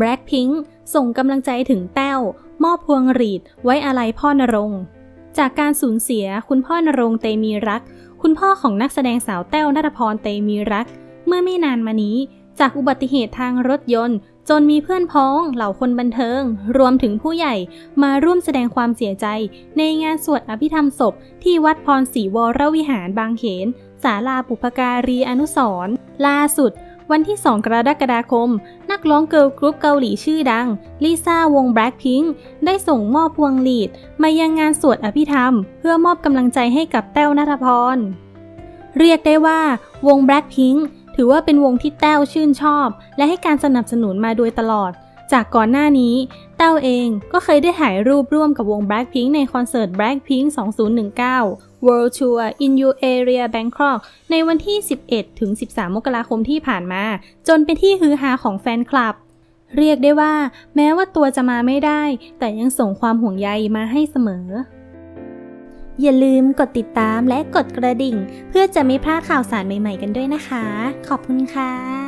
Blackpink ส่งกำลังใจถึงแต้ว มอบพวงหรีดไว้อาลัยพ่อนรงค์จากการสูญเสียคุณพ่อนรงค์เตมีรัก คุณพ่อของนักแสดงสาวแต้วนัทพรเตมีรัก เมื่อไม่นานมานี้ จากอุบัติเหตุทางรถยนต์ จนมีเพื่อนพ้องเหล่าคนบันเทิง รวมถึงผู้ใหญ่มาร่วมแสดงความเสียใจ ในงานสวดอภิธรรมศพ ที่วัดพรศรีวรวิหารบางเขนศาลาปุพการีอนุสร์ล่าสุดวันที่ 2 กรกฎาคม ร้องเกิร์ลกรุ๊ปเกาหลีชื่อดังลิซ่าวง Blackpink ได้ส่งมอบพวงหลีด มายังงานสวดอภิธรรม เพื่อมอบกำลังใจให้กับแต้วนัทพร เรียกได้ว่าวง Blackpink ถือว่าเป็นวงที่แต้วชื่นชอบ และให้การสนับสนุนมาโดยตลอด จากก่อนหน้านี้แต้วเองก็เคยได้ถ่ายรูปร่วมกับวง Blackpink ในคอนเสิร์ต Blackpink 2019 World Tour in You Area Bangkok ในวันที่ 11 ถึง 13 มกราคมที่ผ่านมา จนเป็นที่ฮือฮาของแฟนคลับ เรียกได้ว่า แม้ว่าตัวจะมาไม่ได้ แต่ยังส่งความห่วงใยมาให้เสมอ อย่าลืมกดติดตามและกดกระดิ่ง เพื่อจะไม่พลาดข่าวสารใหม่ ๆ กันด้วยนะคะ ขอบคุณค่ะ